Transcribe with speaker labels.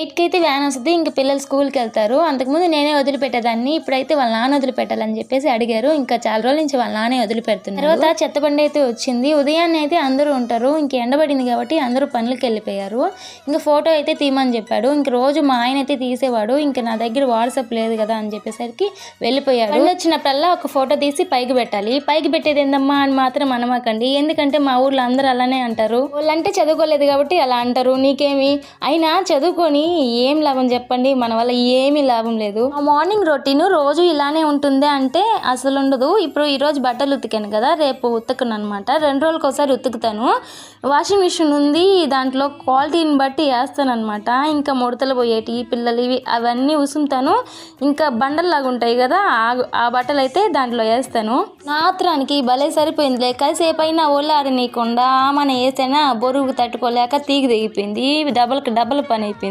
Speaker 1: ఎయిట్కి అయితే వ్యాన్ వస్తుంది. ఇంకా పిల్లలు స్కూల్కి వెళ్తారు. అంతకుముందు నేనే వదిలిపెట్టేదాన్ని. ఇప్పుడైతే వాళ్ళ నాన్న వదిలిపెట్టాలని చెప్పేసి అడిగారు. ఇంకా చాలా రోజుల నుంచి వాళ్ళ నానే వదిలిపెడుతున్నారు. తర్వాత చెత్త బండి అయితే వచ్చింది. ఉదయాన్నే అయితే అందరూ ఉంటారు. ఇంక ఎండబడింది కాబట్టి అందరూ పనులకు వెళ్ళిపోయారు. ఇంకా ఫోటో అయితే తీయమని చెప్పాడు. ఇంక రోజు మా ఆయన అయితే తీసేవాడు. ఇంకా నా దగ్గర వాట్సాప్ లేదు కదా అని చెప్పేసరికి వెళ్ళిపోయాడు. వాళ్ళు వచ్చినప్పుడల్లా ఒక ఫోటో తీసి పైకి పెట్టాలి. పైకి పెట్టేది ఏందమ్మా అని మాత్రం అనమాకండి. ఎందుకంటే మా ఊర్లో అందరూ అలానే అంటారు. వాళ్ళంటే చదువుకోలేదు కాబట్టి అలా అంటారు. నీకేమి? అయినా చదువుకొని ఏం లాభం చెప్పండి? మన వల్ల ఏమీ లాభం లేదు. ఆ మార్నింగ్ రొటీన్ రోజు ఇలానే ఉంటుంది అంటే అసలు ఉండదు. ఇప్పుడు ఈ రోజు బట్టలు ఉతికాను కదా రేపు ఉతకను అనమాట రెండు రోజులకు ఒకసారి ఉతుకుతాను. వాషింగ్ మిషన్ ఉంది దాంట్లో క్వాలిటీని బట్టి వేస్తాను అనమాట ఇంకా ముడతలు పోయేటి పిల్లలు ఇవి అవన్నీ ఉసుముతాను. ఇంకా బండల్లాగా ఉంటాయి కదా ఆ- ఆ బట్టలు అయితే దాంట్లో వేస్తాను. మాత్రానికి భలే సరిపోయిందిలే. కాసేపు అయినా ఒళ్ళు మన వేసైనా బొరుగు తట్టుకోలేక తీగి దిగిపోయింది డబల్ డబల్ పని అయిపోయింది.